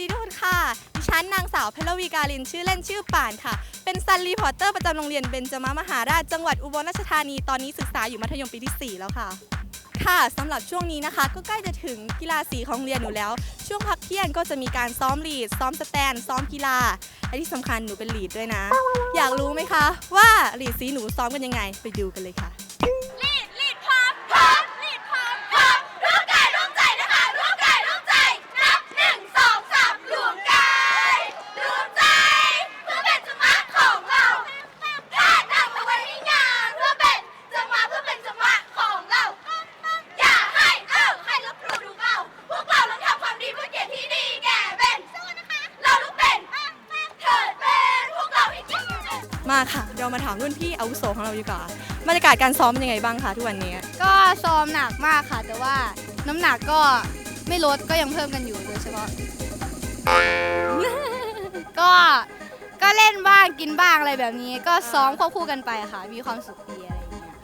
ดีทุกคนค่ะฉันนางสาวเพลวีการินชื่อเล่นชื่อป่านค่ะ เป็นซันรีพอร์เตอร์ประจำโรงเรียนเบญจมามหาราชจังหวัดอุบลราชธานี ตอนนี้ศึกษาอยู่มัธยมปีที่ 4 แล้วค่ะ ค่ะสำหรับช่วงนี้นะคะ ก็ใกล้จะถึงกีฬาสีของเรียนหนูแล้ว ช่วงพักเที่ยงก็จะมีการซ้อมลีด ซ้อมสแตน ซ้อมกีฬา และที่สำคัญหนูเป็นลีดด้วยนะ อยากรู้ไหมคะ ว่าลีดสีหนูซ้อมกันยังไง ไปดูกันเลยค่ะ ลีดลีดพร้อมพร้อมลีดพร้อมพร้อมร่วมกายร่วมใจนะคะร่วมกายร่วมใจ นับหนึ่งสองสามรวมกายรวมใจ เพื่อเป็นจังหวะของเราถ้าทำเอาไว้ให้งานเพื่อเป็นจังหวะเพื่อเป็นจังหวะของเรา อย่าให้เอ้าให้ลบหลู่ดูเบาพวกเราต้องทำความดีเพื่อเกียรติที่ดีแก่เป็นเราต้องเป็นเถิดเป็นพวกเราให้จริง มาค่ะ เรามาถามรุ่นพี่อาวุโสของเราดีกว่าบรรยากาศการซ้อมเป็นยังไงบ้างคะทุกวันนี้ก็ซ้อมหนักมากค่ะ แต่ว่าน้ำหนักก็ไม่ลดก็ยังเพิ่มกันอยู่โดยเฉพาะ ก็ก็เล่นบ้างกินบ้างอะไรแบบนี้ ก็ซ้อมควบคู่กันไปค่ะ มีความสุขดีอะไรอย่างเงี้ย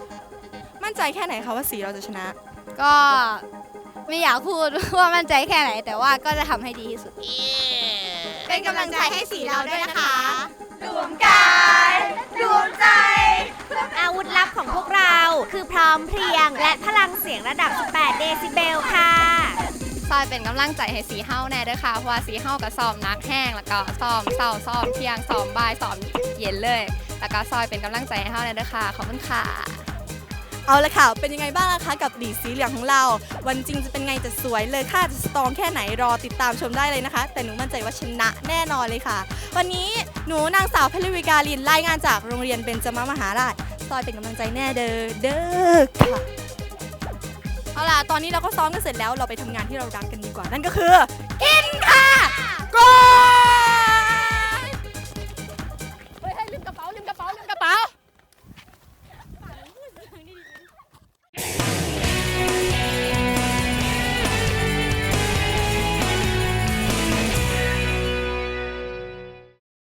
มั่นใจแค่ไหนคะว่าสีเราจะชนะ ก็ไม่อยากพูด ว่ามั่นใจแค่ไหน แต่ว่าก็จะทำให้ดีที่สุด เป็นกำลังใจให้สีเราด้วยนะคะ คือพร้อมเพรียง และพลังเสียงระดับ 18 เดซิเบลค่ะซอยเป็นกำลังใจให้สีเฮ้าแน่เด้อค่ะเพราะว่าสีเฮ้าก็ซ้อมนักแห้งแล้วก็ซ้อมเศร้าซ้อมเที่ยงซ้อมบ่ายซ้อมเย็นเลย แล้วก็ซอยเป็นกำลังใจให้เฮ้าแน่เด้อค่ะขอบคุณค่ะ เอาละค่ะ เป็นยังไงบ้างล่ะคะกับลีดสีเหลืองของเรา วันจริงจะเป็นไงจะสวยเลยค่ะจะสตรองแค่ไหนรอติดตามชมได้เลยนะคะ แต่หนูมั่นใจว่าชนะแน่นอนเลยค่ะ วันนี้หนูนางสาวเพลวิกาลินรายงานจากโรงเรียนเบญจมมหาราช ซอยเป็นกำลังใจแน่เด้อเด้อค่ะเอาล่ะตอนนี้เราก็ซ้อมกันเสร็จแล้วเราไปทำงานที่เรารักกันดีกว่า นั่นก็คือ กินค่ะ